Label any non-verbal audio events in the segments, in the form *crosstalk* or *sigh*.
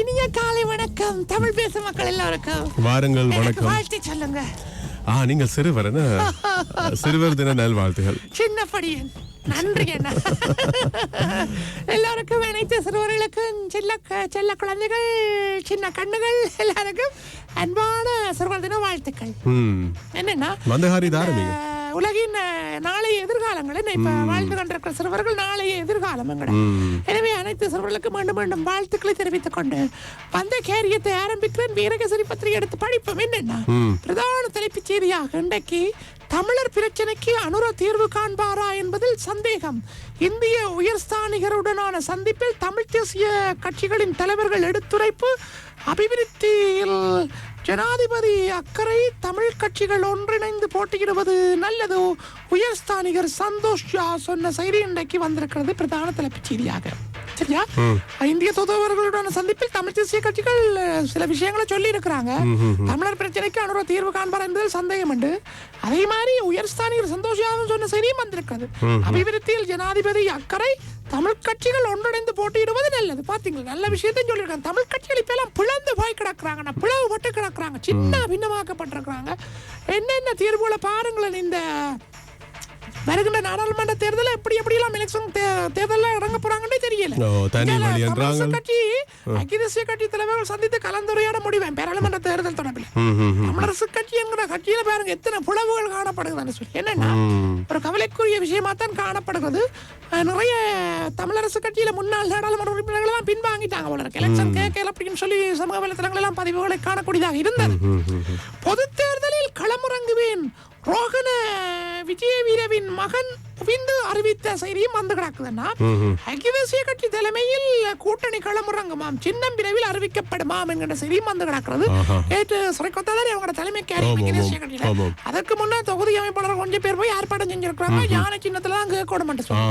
இனிய காலை வணக்கம். தமிழ் பேசும் மக்கள் எல்லாருக்கும். வாருங்கள் வணக்கம். வாழ்த்து சொல்லுங்க. ஆ நீங்கள் சிறுவர் என்ன சிறுவர் தின நல்வாழ்த்துகள். சின்ன படியன் நன்றி அண்ணா. எல்லாருக்கும் அனைத்து சிறுவர்களுக்கும் சின்ன க- செல்ல குழந்தைகள் சின்ன கண்ணுகள் எல்லாருக்கும் அன்பான சிறுவர் தின வாழ்த்துக்கள். என்னன்னா மந்தகாரி தாரமிங்க உலகின் நாளைய எதிர்காலங்கள் இப்ப வாழ்ந்து கொண்டிருக்கிற சிறுவர்கள் நாளைய எதிர்காலம் எனவே அனைத்து சிறுவர்களுக்கு மீண்டும் மீண்டும் வாழ்த்துக்களை தெரிவித்துக் கொண்டு வந்த கேரியத்தை ஆரம்பிக்கிறேன். வீரகேசரி பத்திரிகை எடுத்து படிப்போம். என்னன்னா பிரதான தலைப்புச் செய்தியாக இன்றைக்கு தமிழர் பிரச்சனைக்கு அனுர தீர்வு காண்பாரா என்பதில் சந்தேகம். இந்திய உயர்ஸ்தானிகருடனான சந்திப்பில் தமிழ் தேசிய கட்சிகளின் தலைவர்கள் எடுத்துரைப்பு அபிவிருத்தியில் ஜனாதிபதி அக்கறை தமிழ் கட்சிகள் ஒன்றிணைந்து போட்டியிடுவது நல்லது? உயர்ஸ்தானிகர் சந்தோஷ் ஜா சொன்ன செய்தி இன்றைக்கு வந்திருக்கிறது பிரதான தலைப்புச் செய்தியாக. சரியா இந்திய தூதுவர்களுடனான சந்திப்பில் தமிழ் தேசிய கட்சிகள் சில விஷயங்களை சொல்லி இருக்கிறாங்க தமிழர் பிரச்சனைக்கு அனுர தீர்வு காண்பார் என்பதில் சந்தேகம் உண்டு. அதே மாதிரி உயர்ஸ்தானிகர் சந்தோஷ் யாதவ் சொன்ன செய்தியும் வந்திருக்கிறது. அபிவிருத்தியில் ஜனாதிபதி அக்கறை தமிழ் கட்சிகள் ஒன்றிணைந்து போட்டியிடுவது நல்லது. பாத்தீங்களா? நல்ல விஷயத்தையும் சொல்லியிருக்காங்க. தமிழ் கட்சிகள் இப்ப எல்லாம் பிளந்து போய் கிடக்குறாங்க. பிளவுபட்டு கிடக்குறாங்க. சின்ன பின்னமாக்கப்பட்டிருக்கிறாங்க என்னென்ன தீர்வுகளை பாருங்களேன் இந்த வருகின்ற நாடாளுமன்ற தேர்தலில் எப்படி எப்படி எல்லாம் எலெக்ஷன் தேர்தலில் இறங்க போறாங்கன்னே தெரியல. கட்சி தேசிய கட்சி தலைவர்கள் சந்தித்து கலந்துரையாட முடிவேன். பாராளுமன்ற தேர்தல் தொடர்பில். தமிழரசு கட்சி என்கிற கட்சியில பாருங்க எத்தனை புலவுகள் சொல்லி. என்னன்னா ஒரு கவலைக்குரிய விஷயமா தான் காணப்படுகிறது நிறைய தமிழரசு கட்சியில முன்னாள் நாடாளுமன்ற உறுப்பினர்கள் எல்லாம் பின்வாங்கிட்டாங்க இருக்கு. எலெக்ஷன் கேட்கல அப்படின்னு சொல்லி சமூக வலைத்தளங்கள் எல்லாம் பதிவுகளை காணக்கூடியதாக இருந்தது. பொது தேர்தலில் களமிறங்குவேன். ரோகன விஜய வீரவின் மகன் விந்து அறிவித்த செய்தியும் வந்து கிடக்குதுன்னா ஐக்கிய தேசிய கட்சி தலைமையில் கூட்டணி களமிறங்குமாம் சின்னம் விரைவில் அறிவிக்கப்படுமாம் என்கிற செய்தியும் வந்து கிடக்கிறது. நேற்று சிறைக்கொத்தாதான் அவங்களோட தலைமை கேரி ஆமாம், ஐக்கிய தேசிய கட்சியில. அதற்கு முன்னே தொகுதி அமைப்பாளர் கொஞ்சம் பேர் போய் ஆர்ப்பாட்டம் செஞ்சிருக்கிறாங்க. யானை சின்னத்துல தான் கேட்க மாட்டேன் ஆ.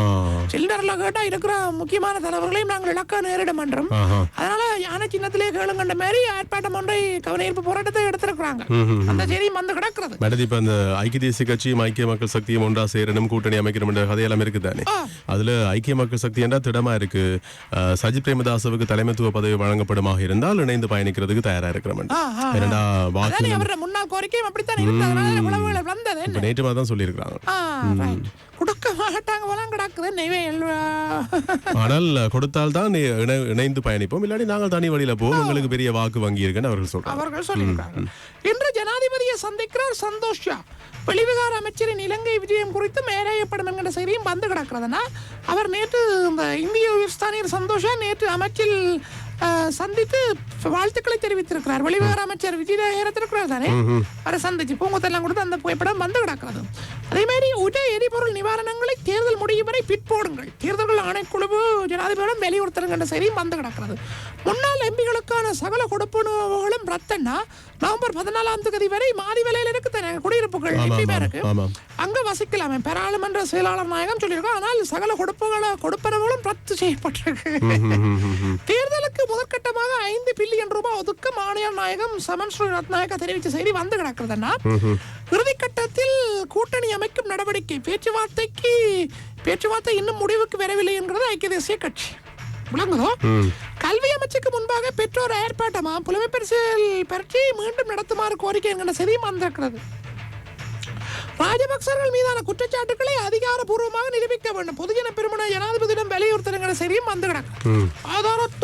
சொல்லி சில்லறல கேட்டா இருக்கிற முக்கியமான தலைவர்களையும் நாங்கள் இலக்க நேரிடும் என்றும் ஆஹா. அதனால யானை சின்னத்திலே கேளுங்கன்ற மாதிரி ஆர்ப்பாட்டம் ஒன்றை கவனஈர்ப்பு போராட்டத்தை எடுத்திருக்கிறாங்க. அந்த செய்தியும் வந்து கிடக்கிறது. மேடம் இப்ப அந்த ஐக்கிய தேசிய கட்சியும் ஐக்கிய மக்கள் சக்தியும் ஒன்றா சேரணும் கூட்டணி அமைக்கணும் என்ற கதையெல்லாம் இருக்குதானே அதுல ஐக்கிய மக்கள் சக்தி என்றா திடமா இருக்கு. சஜித் பிரேமதாசவுக்கு தலைமைத்துவ பதவி வழங்கப்படுமாக இருந்தால் இணைந்து பயணிக்கிறதுக்கு தயாரா இருக்கிறோம். இரண்டா வாக்கு முன்னாள் கோரிக்கையும் அப்படித்தான் வந்தது. இப்ப நேற்று மாதிரி தான் சொல்லியிருக்கிறாங்க. கொடுக்க மாட்டாங்க போலாம் கிடக்குது நெய்வே ஆனால் கொடுத்தால் தான் இணைந்து பயணிப்போம். இல்லாட்டி நாங்கள் தனி வழியில போவோம். உங்களுக்கு பெரிய வாக்கு வங்கி இருக்குன்னு அவர்கள் சொல்றாங்க. அவர்கள் சொல்லியிருக்காங்க. இன்று ஜனாதிபதியை சந்திக்கிறார் சந்தோஷ் வெளிவிகார அமைச்சரின் இலங்கை விஜயம் குறித்து மேலேயப்படும் என்கிற செய்தியும் வந்து கிடக்கிறதுனா அவர் நேற்று இந்த இந்திய உயிர்ஸ்தானியர் சந்தோஷம் நேற்று அமைச்சில் சந்தித்து வாழ்த்துக்களை தெரிவித்திருக்கிறார். வெளிவிகார அமைச்சர் விஜயதேகரத்திருக்கிறார் தானே அவரை சந்திச்சு பூங்கத்தெல்லாம் கொடுத்து அந்த புகைப்படம் வந்து கிடக்கிறது. அதே மாதிரி உட எரிபொருள் நிவாரணங்களை தேர்தல் முடியும் வரை பிற்போடுங்கள் தேர்தல்கள் ஆணைக்குழு ஜனாதிபதியிடம் வலியுறுத்தலுங்க என்ற செய்தியும் வந்து கிடக்கிறது. முன்னாள் எம்பிகளுக்கான சகல கொடுப்பனவுகளும் ரத்தன்னா நவம்பர் பதினாலாம் தேதி வரை மாதி விலையில இருக்கு தானே? குடியிருப்புகள் பேருக்கு ஆமாம். அங்க வசிக்கலாமே. பாராளுமன்ற செயலாளர் நாயகம் சொல்லியிருக்கோம் ஆனால் சகல கொடுப்புகளை கொடுப்பனவுகளும் ரத்து செய்யப்பட்டிருக்கு. தேர்தலுக்கு முதற்கட்டமாக ஐந்து பில்லியன் ரூபாய் ஒதுக்க மாநில நாயகம் சமன் ஸ்ரீ ரத்நாயக தெரிவித்த செய்தி வந்து கிடக்கிறதுன்னா இறுதிக்கட்டத்தில் கூட்டணி அமைக்கும் நடவடிக்கை பேச்சுவார்த்தைக்கு பேச்சுவார்த்தை இன்னும் முடிவுக்கு வரவில்லை என்கிறது ஐக்கிய தேசிய கட்சி. விளங்குதோ? கல்வி அமைச்சுக்கு முன்பாக பெற்றோர் ஏற்பாட்டமா? புலமை பரிசில் பரீட்சை மீண்டும் நடத்துமாறு கோரிக்கை என்கிற செய்தியும் வந்திருக்கிறது ராஜபக்சர்கள் மீதான குற்றச்சாட்டுகளை அதிகாரப்பூர்வமாக நிரூபிக்க வேண்டும். பொதுஜன பெருமன ஜனாதிபதியிடம் வலியுறுத்தலுங்கிற செய்தியும் வந்து கிடக்கு ஆதாரத்தோடு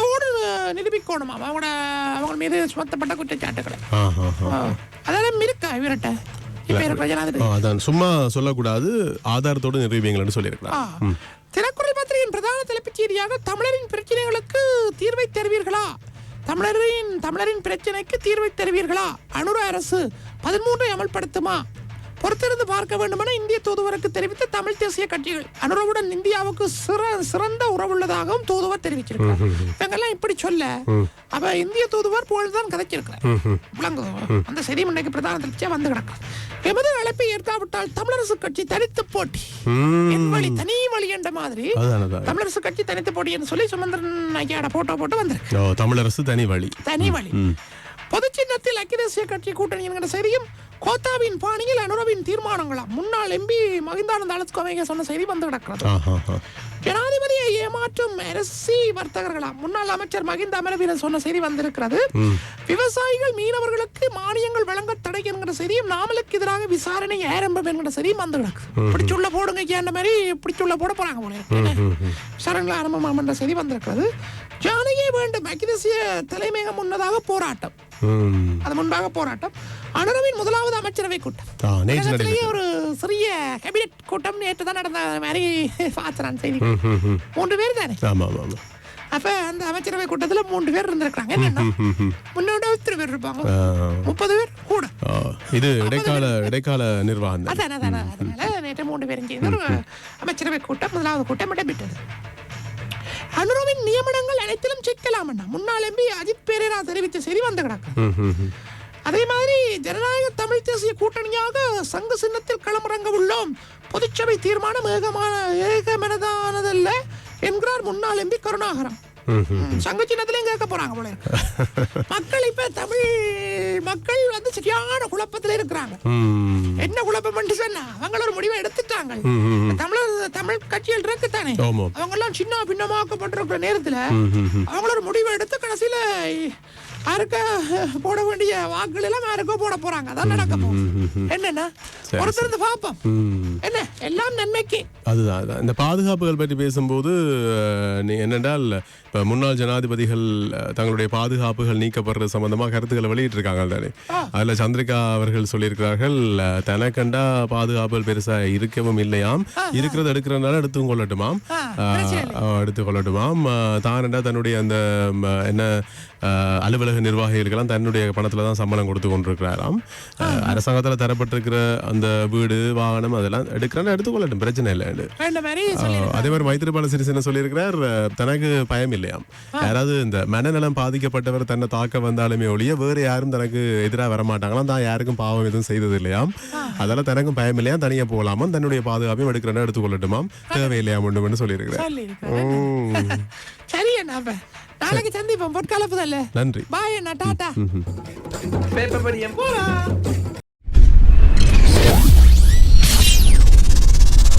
அஹ், நிரூபிக்கணுமா அவங்களோட அவங்க மீது சுமத்தப்பட்ட குற்றச்சாட்டுகளை. அதெல்லாம் இருக்கா இவர்கிட்ட. அதான். சும்மா சொல்லக்கூடாது. ஆதாரத்தோடு நிரூபிங்கள்னு சொல்லியிருக்கலாம் ஆ. தினக்குரல் பத்திரிகையின் பிரதான தலைப்புச் செய்தியாக தமிழரின் பிரச்சனைகளுக்கு தீர்வை தருவீர்களா? தமிழரின் தமிழரின் பிரச்சனைக்கு தீர்வை தருவீர்களா? அனுர அரசு பதிமூன்றை அமல்படுத்துமா? பொறுத்திருந்து பார்க்க வேண்டுமென இந்திய தூதுவருக்கு தெரிவித்த தமிழ் தேசிய கட்சிகள். அனுரவுடன் இந்தியாவுக்கு சிற சிறந்த உறவுள்ளதாகவும் தூதுவர் தெரிவிச்சிருக்கிறார். இவங்கெல்லாம் இப்படி சொல்ல அப்ப இந்திய தூதுவர் புகழ்தான் கதைச்சிருக்கிறார். விளங்குதோ? அந்த செய்தி முன்னைக்கு பிரதான திருப்தியா வந்து கிடக்கும். எமது அழைப்பை ஏற்காவிட்டால் தமிழரசு கட்சி தனித்து போட்டி. என் வழி தனி வழி என்ற மாதிரி தமிழரசு கட்சி தனித்து போட்டி என்று சொல்லி சுமந்திரன் ஐயாட போட்டோ போட்டு வந்திருக்கு. தமிழரசு தனி வழி. தனி வழி. பொது சின்னத்தில் ஐக்கிய தேசிய கட்சி கூட்டணி என்கிற செய்தியும் கோத்தாவின் பாணியில் அனுரவின் தீர்மானங்களாம். முன்னாள் எம்பி மகிந்தானந்த அலஸ்கோவைங்க சொன்ன செய்தி வந்து கிடக்கிறது. ஜனாதிபதியை ஏமாற்றும் அரசி வர்த்தகர்களாம். முன்னாள் அமைச்சர் மகிந்த அமரவீரன் சொன்ன செய்தி வந்திருக்கிறது. விவசாயிகள் மீனவர்களுக்கு மானியங்கள் வழங்க தடை என்கிற செய்தியும் நாமலுக்கு எதிராக விசாரணை ஆரம்பம் என்கிற செய்தியும் வந்து கிடக்கு. பிடிச்சுள்ள போடுங்க அந்த மாதிரி பிடிச்சுள்ள போட போறாங்க போல. விசாரணைகள் ஆரம்பமாம் என்ற செய்தி வந்திருக்கிறது. ஜானகி வேண்டும் ஐக்கிய தேசிய தலைமையகம் முன்னதாக போராட்டம். அது முன்பாக போராட்டம். அனுரவின் முதலாவது அமைச்சரவை கூட்டம். ஒரு சிறிய கேபினெட் கூட்டம் நேற்று தான் நடந்த மாதிரி பார்த்தேன் செய்தி. மூன்று பேர் தானே? அப்ப அந்த அமைச்சரவை கூட்டத்துல மூன்று பேர் இருந்திருக்காங்க. முன்னோட எத்தனை பேர் இருப்பாங்க? முப்பது பேர் கூட. இது இடைக்கால இடைக்கால நிர்வாகம் தான். அதான் அதான் அதனால நேற்று மூன்று பேரும் சேர்ந்து அமைச்சரவை கூட்டம் முதலாவது கூட்டம் இடம்பெற்றது அனுரவின் நியமனங்கள் அனைத்திலும் சிக்கலாம் முன்னாள் எம்பி அஜித் பேரேரா தெரிவித்த செய்தி வந்து கிடக்கு அதே மாதிரி ஜனநாயக தமிழ் தேசிய கூட்டணியாக சங்க சின்னத்தில் களமிறங்க உள்ளோம். பொதுச்சபை தீர்மானம் ஏகமான ஏகமனதானதல்ல என்கிறார் முன்னாள் எம்பி கருணாகரம் சங்க சின்னத்திலையும் கேட்க போறாங்க போல *laughs* மக்கள் இப்ப தமிழ் மக்கள் வந்து சரியான குழப்பத்துல இருக்கிறாங்க. என்ன குழப்பம் சொன்னா அவங்க ஒரு முடிவை எடுத்துட்டாங்க. தமிழர் தமிழ் கட்சிகள் இருக்குத்தானே. அவங்க எல்லாம் சின்ன பின்னமாக்கப்பட்டிருக்கிற நேரத்துல. அவங்கள ஒரு முடிவை எடுத்து கடைசியில யாருக்க போட வேண்டிய வாக்குகள் எல்லாம் யாருக்கோ போட போறாங்க. அதான் நடக்க போகுது. என்னன்னா பொறுத்திருந்து பார்ப்போம். என்ன? எல்லாம் நன்மைக்கு. அதுதான் இந்த பாதுகாப்புகள் பற்றி பேசும்போது நீ என்னென்றால் முன்னாள் ஜனாதிபதிகள் தங்களுடைய பாதுகாப்புகள் நீக்கப்படுறது சம்பந்தமாக கருத்துக்களை வெளியிட்டிருக்காங்க தானே. அதில் சந்திரிகா அவர்கள் சொல்லியிருக்கிறார்கள் தனக்கண்டா பாதுகாப்புகள் பெருசா இருக்கவும் இல்லையாம். இருக்கிறத எடுக்கிறதுனால எடுத்தும் கொள்ளட்டுமாம். எடுத்துக் கொள்ளட்டுமாம். தானண்டா தன்னுடைய அந்த என்ன அலுவலக நிர்வாகிகளுக்கெல்லாம் தன்னுடைய பணத்துல தான் சம்பளம் கொடுத்து கொண்டிருக்கிறாராம். அரசாங்கத்துல தரப்பட்டிருக்கிற அந்த வீடு வாகனம் அதெல்லாம் எடுக்கிறேன்னு எடுத்துக்கொள்ளட்டும் பிரச்சனை இல்லை. அதே மாதிரி மைத்திரிபால சிறிசேன சொல்லியிருக்கிறார் தனக்கு பயம் இல்லையாம். யாராவது இந்த மனநலம் பாதிக்கப்பட்டவர் தன்னை தாக்க வந்தாலுமே ஒழிய வேறு யாரும் தனக்கு எதிராக வரமாட்டாங்களாம் தான் யாருக்கும் பாவம் எதுவும் செய்தது இல்லையாம். அதெல்லாம் தனக்கும் பயம் இல்லையா தனியா போகலாமாம். தன்னுடைய பாதுகாப்பையும் எடுக்கிறேன்னு எடுத்துக்கொள்ளட்டுமாம். தேவையில்லையாம் ஒன்றுமென்னு சொல்லியிருக்கிறார் சொல்லி உம். சரி என்ன நாளைக்கு சந்திப்போம். பொற்காலப்புதல்ல. நன்றி. பாய் என்ன டாட்டா பேப்பர் படியம். போலாம்.